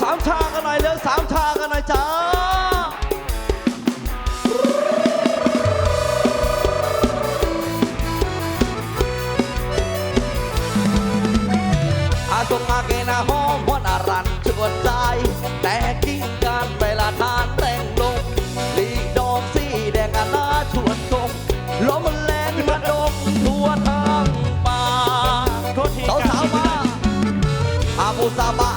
สามชากันหน่อยเร็วสามชากันหน่อยจ้าอาสงอาเกนาหอมพวนอารันชวนใจ แต่กิ้งการเวลาทานแต่งลงลีดอกสีแดงอานาชวนชมลมแรงมาดมทั่วทางป่าสาวสาวมาอาบุษาบา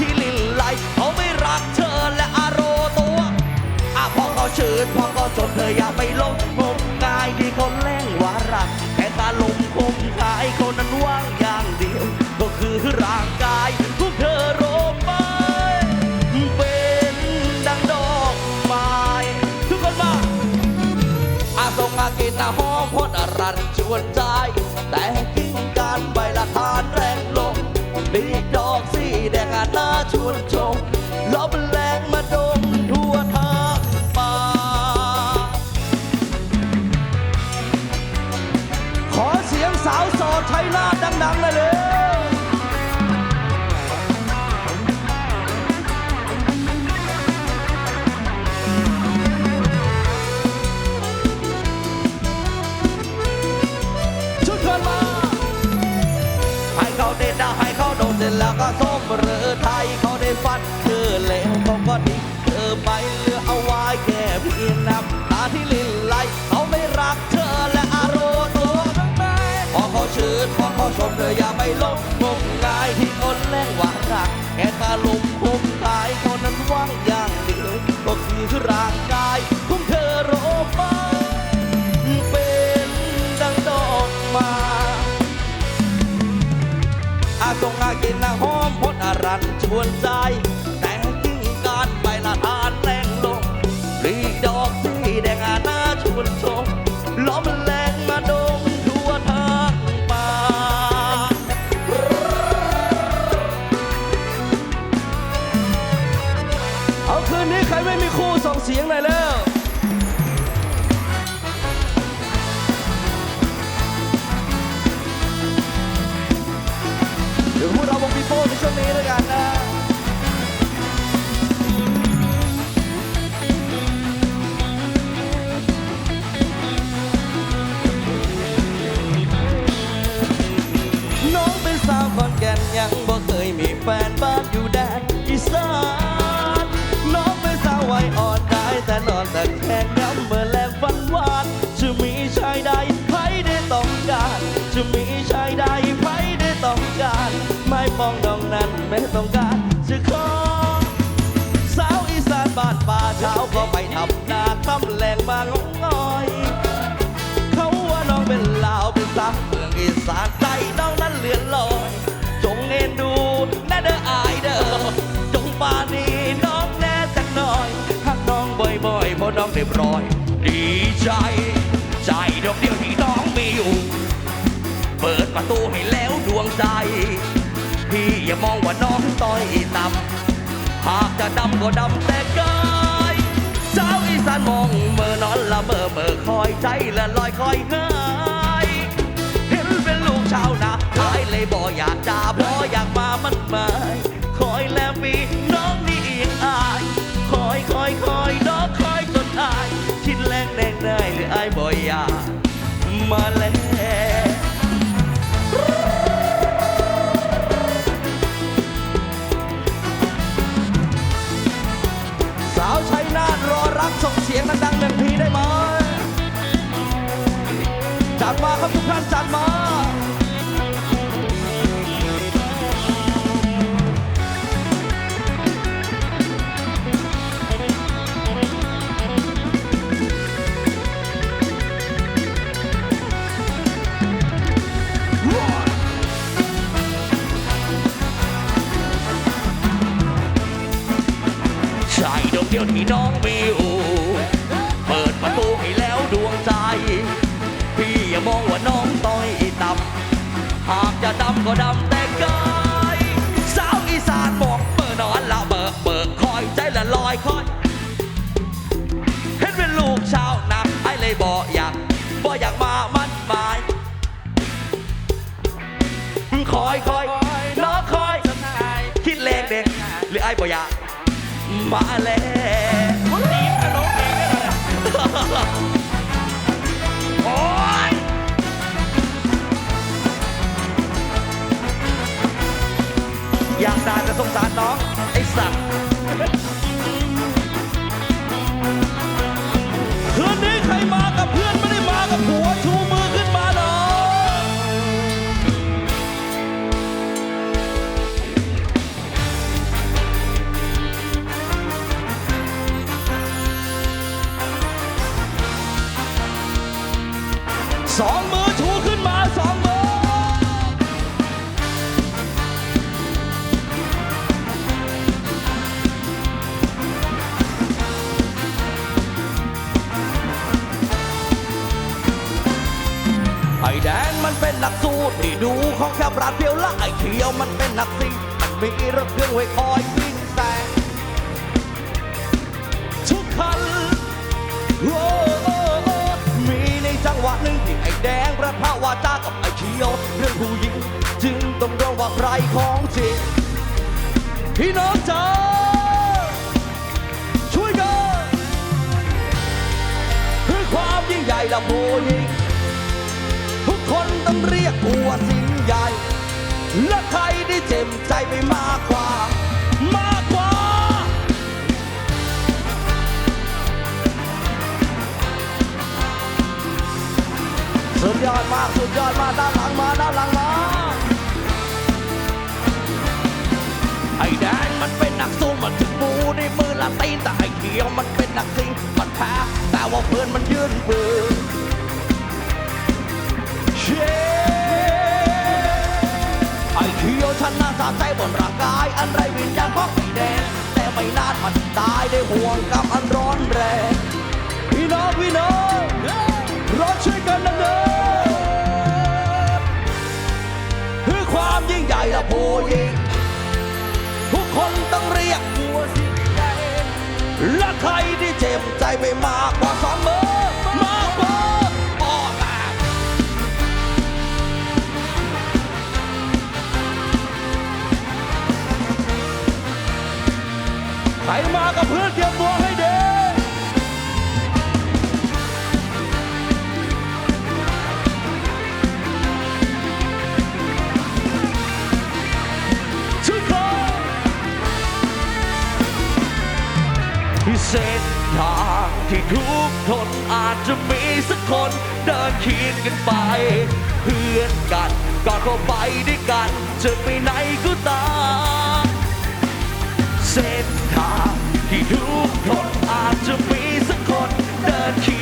ที่ลินไหลเขาไม่รักเธอและอารมณ์ตัวอะพอเขาชืดพอเขาจนเธออย่าไปลงงมงายที่เขาแล้งวารักแค่การลมคมกายคนนั้นว่างอย่างเดียว ก็คือร่างกายของเธอโรบไปเป็นดังดอกไม้ทุกคนมาอาทรงอากินอาหอมพดอรันชวนใจแต่กิ้งการใบละทานแรงลมลีดอกสีดอ หน้าชวนชมลม สร็จแล้วก็ส้มเรือไทยเขาได้ฟันเธอแล้วเขาก็ทิ้งเธอไปเหลือเอาไว้แค่เพียงน้ำตาที่ลินไหลเขาไม่รักเธอและอารมณ์ตัวทั้งแม่พอเขาชื่นพอเขาชมเธออย่าไปลงงมงายที่คนแรงหวานรักแค่ตาลมคมกายคนนั้นว่างอย่างเดียวก็คือร่างกาย วนใจ แต่กิ้งการใบละทานแรงลงรีดอกสีแดงอาหน้าชวนชมล้อมแรงมาดมทั่วทางป่าเอาคืนนี้ใครไม่มีคู่ส่งเสียงหน่อยแล้ว อีสานใจน้องนั้นเลือนลอย จงเอ็นดูแน่เด้ออายเด้อจงปานีน้องแน่สักหน่อยหักน้องบ่อยๆเพราะน้องเรียบร้อย ดีใจ ใจดอกเดียวที่น้องมีอยู่เปิดประตูให้แล้วดวงใจพี่อย่ามองว่าน้องต้อยต่ำหากจะดำก็ดำแต่กายสาวอีสานมองเมื่อนอนละเมื่อเมื่อคอยใจละลอยคอยหา ชาวนาขายเลยบ่อยากด่าบ่อยากมามันหมายคอยแลมีน้องนี่อีกอายคอยคอยคอยน้องคอยจนอายคิดแรงแดงได้หรืออายบ่อยากมา ก็ดำแต่กายสาวอีสานบอกเปิดนอนละเบิกเบิกคอยใจละลอยคอยเห็นเป็นลูกชาวนาไอ้เลยบอกอยากบอกอยากมามันหมายคอยคอยน้อคอยคิดเลงเด็กหรือไอ้บอกอยากมาแล้ว สารจะสงสารน้อง แคบราดเพียวละไอ้เขียวมันเป็นนักซิ่งมันมีรถเครื่องไว้คอยวิ่งแซงทุกคันโอ้โอ้โอ้มีในจังหวะหนึ่งที่ไอ้แดงประพาวาจากับไอ้เขียวเรื่องผู้หญิงจึงต้องระว่าใครของจริงพี่น้องจ๋าช่วยกันเพื่อความยิ่งใหญ่ละผู้หญิงทุกคนต้องเรียกหัวสิ ใหญ่ และใครได้เจ็บใจไปมากกว่ามากกว่าสุดยอดมากสุดยอดมากด้านหลังมาด้านหลังมาไอ้แดงมันเป็นนักสู้มันถึงมูในมือละตีนแต่ไอ้เขียวมันเป็นนักซิ่งมันแพ้แต่ว่าเพื่อนมันยืนปืน ฉันน่าสะใจบนร่างกาย อันไรวิญญาณของไอ้แดง แต่ไม่นานมันตายได้ห่วงกับอันร้อนแรง พี่น้องพี่น้องรอช่วยกันดำเนินเพื่อความยิ่งใหญ่ละผู้หญิงทุกคนต้องเรียกหัวสิ่งใหญ่และใครที่เจ็บใจไปมากกว่าสองมือ กับเพื่อนเตรียมตัวให้ดีทุกคนเส้นทางที่ทุกคนอาจจะมีสักคนเดินเคียงกันไป เพื่อนกันก่อนเข้าไปด้วยกันจะไปไหนก็ตามเส้นทาง ที่ทุกคนอาจจะมีสักคนเดินขี่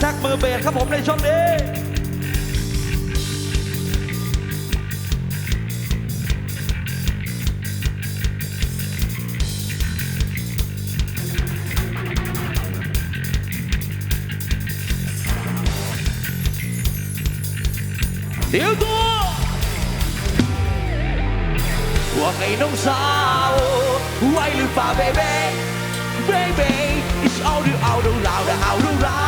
แซกมือเบสครับผมในช่วงนี้เดี๋ยวตัวว่าไงน้องสาวไหวหรือเปล่า baby baby it's all the all the loud the all the loud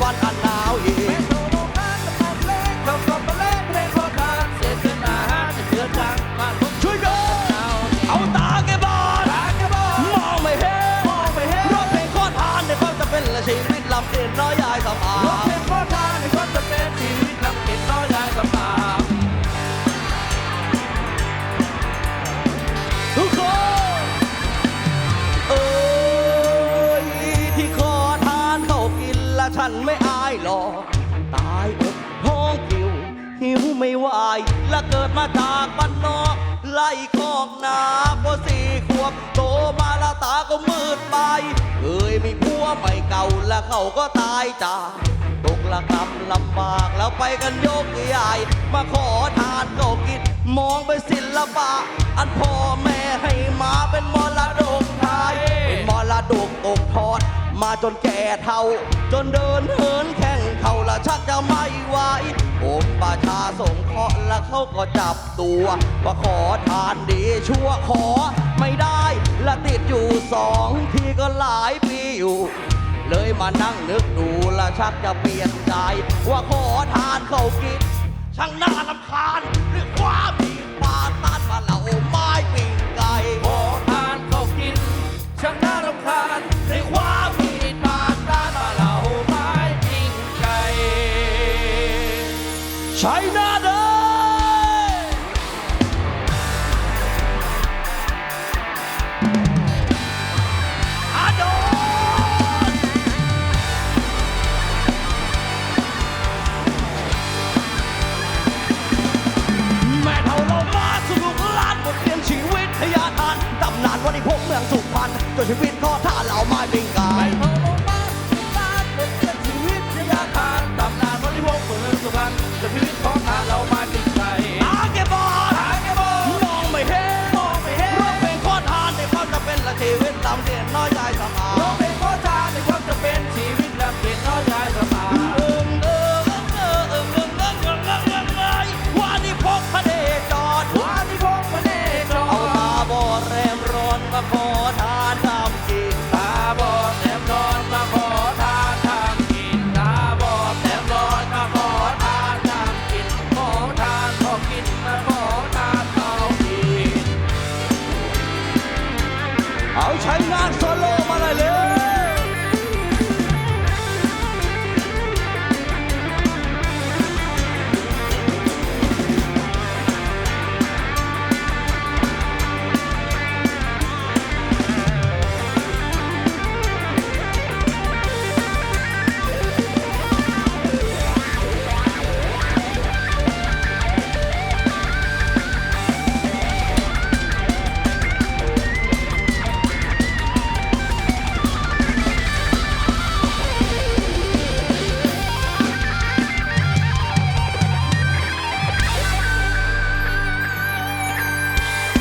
what I ตายอดห้องกิวหิวไม่ไหวและเกิดมาจากบ้านนอกไล่คอกนาพอสี่ขวบโตมาละตาก็มืดไปเคยมีผัวไม่เก่าและเขาก็ตายจากตกละกรรลำบากแล้วไปกันยกใหญ่มาขอทานก็กินมองไปศิลปะ อันพ่อแม่ให้มาเป็นมรดกไทยเป็นมรดกตกทอด มาจนแก่เท่า จนเดินเหิ ชาสงเคราะห์แล้วเขาก็จับตัวว่าขอทานดีชั่วขอไม่ได้และติดอยู่สองทีก็หลายปีอยู่ เลยมานั่งนึกดูและชักจะเปลี่ยนใจ ว่าขอทานเขากินช่างน่าลำคาญหรือความผิปาตานมาเหล่ามา